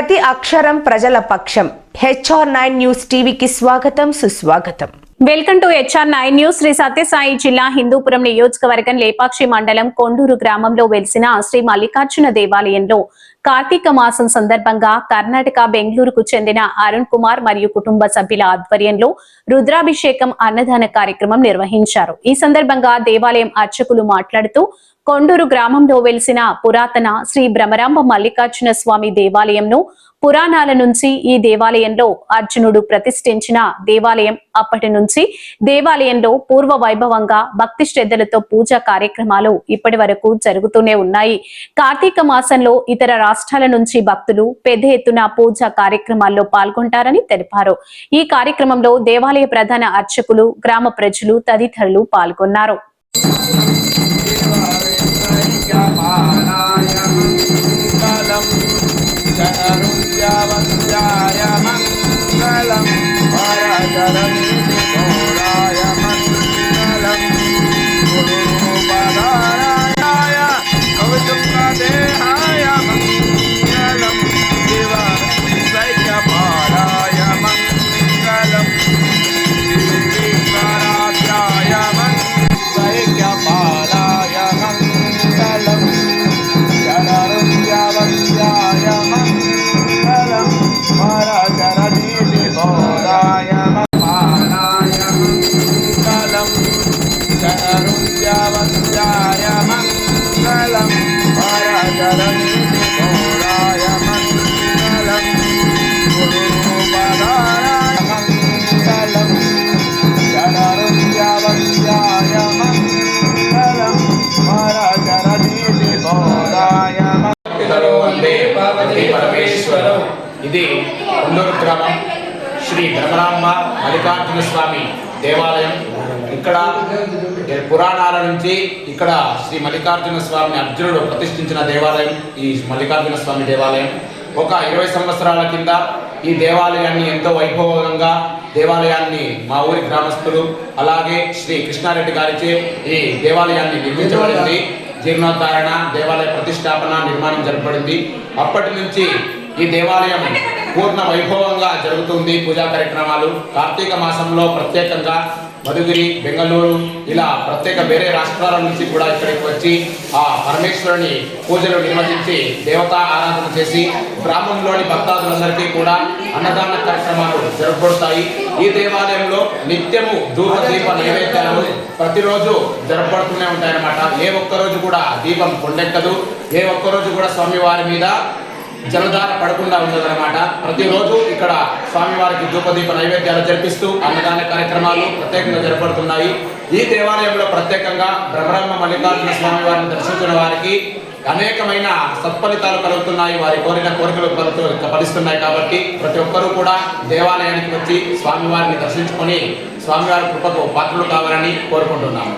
ప్రతి అక్షరం ప్రజల పక్షం. హెచ్ఆర్ నైన్ న్యూస్ టీవీకి స్వాగతం సుస్వాగతం. Welcome to HR nine news. Sri Sathya Sai జిల్లా హిందూపురం నియోజకవర్గం లేపాక్షి మండలం కొండూరు గ్రామంలో వెలిసిన శ్రీ మల్లికార్జున దేవాలయంలో కార్తీక మాసం సందర్భంగా కర్ణాటక బెంగళూరుకు చెందిన అరుణ్ కుమార్ మరియు కుటుంబ సభ్యుల ఆధ్వర్యంలో రుద్రాభిషేకం అన్నదాన కార్యక్రమం నిర్వహించారు. ఈ సందర్భంగా దేవాలయం అర్చకులు మాట్లాడుతూ కొండూరు గ్రామంలో వెలిసిన పురాతన శ్రీ భ్రమరాంబ మల్లికార్జున స్వామి దేవాలయంను పురాణాల నుంచి ఈ దేవాలయంలో అర్జునుడు ప్రతిష్ఠించిన దేవాలయం అప్పటి నుంచి దేవాలయంలో పూర్వ వైభవంగా భక్తి శ్రద్ధలతో పూజా కార్యక్రమాలు ఇప్పటి వరకు జరుగుతూనే ఉన్నాయి. కార్తీక మాసంలో ఇతర రాష్ట్రాల నుంచి భక్తులు పెద్ద ఎత్తున పూజా కార్యక్రమాల్లో పాల్గొంటారని తెలిపారు. ఈ కార్యక్రమంలో దేవాలయ ప్రధాన అర్చకులు గ్రామ ప్రజలు తదితరులు పాల్గొన్నారు. ैक्यपालाय मङ्गलम् चरुल्यावत्याय मङ्गलम् वरचरणीतिघोराय ఇది కొండూరు గ్రామం. శ్రీ ధర్మరాంబ మల్లికార్జున స్వామి దేవాలయం. ఇక్కడ పురాణాల నుంచి ఇక్కడ శ్రీ మల్లికార్జున స్వామిని అర్జునుడు ప్రతిష్ఠించిన దేవాలయం ఈ మల్లికార్జున స్వామి దేవాలయం. ఒక ఇరవై సంవత్సరాల కింద ఈ దేవాలయాన్ని ఎంతో వైభవంగా దేవాలయాన్ని మా ఊరి గ్రామస్తులు అలాగే శ్రీ కృష్ణారెడ్డి గారిచే ఈ దేవాలయాన్ని నిర్మించబడింది. జీర్ణోద్ధారణ దేవాలయ ప్రతిష్టాపన నిర్మాణం జరపబడింది. అప్పటి నుంచి ఈ దేవాలయం పూర్ణ వైభవంగా జరుగుతుంది పూజా కార్యక్రమాలు. కార్తీక మాసంలో ప్రత్యేకంగా మధుగిరి బెంగళూరు ఇలా ప్రత్యేక వేరే రాష్ట్రాల నుంచి కూడా ఇక్కడికి వచ్చి ఆ పరమేశ్వరుని పూజలు నిర్వహించి దేవతా ఆరాధన చేసి గ్రామంలోని భక్తాదులందరికీ కూడా అన్నదాన కార్యక్రమాలు జరపబడతాయి. ఈ దేవాలయంలో నిత్యము ధూప దీప నైవేద్యాలు ప్రతిరోజు జరపబడుతూనే ఉంటాయన్నమాట. ఏ ఒక్కరోజు కూడా దీపం కొండెక్కదు. ఏ ఒక్కరోజు కూడా స్వామివారి మీద జలధార పడకుండా ఉండదన్నమాట ప్రతిరోజు ఇక్కడ స్వామివారికి ధూపదీప నైవేద్యాలు జరిపిస్తూ అన్నదాన కార్యక్రమాలు ప్రత్యేకంగా జరపడుతున్నాయి ఈ దేవాలయంలో ప్రత్యేకంగా బ్రహ్మరమ్మ మల్లికార్జున స్వామి వారిని దర్శించిన వారికి అనేకమైన సత్ఫలితాలు కలుగుతున్నాయి. వారి కోరిన కోరికలు ఫలిస్తున్నాయి కాబట్టి ప్రతి ఒక్కరూ కూడా దేవాలయానికి వచ్చి స్వామివారిని దర్శించుకొని స్వామివారి కృపకు పాత్రలు కావాలని కోరుకుంటున్నాము.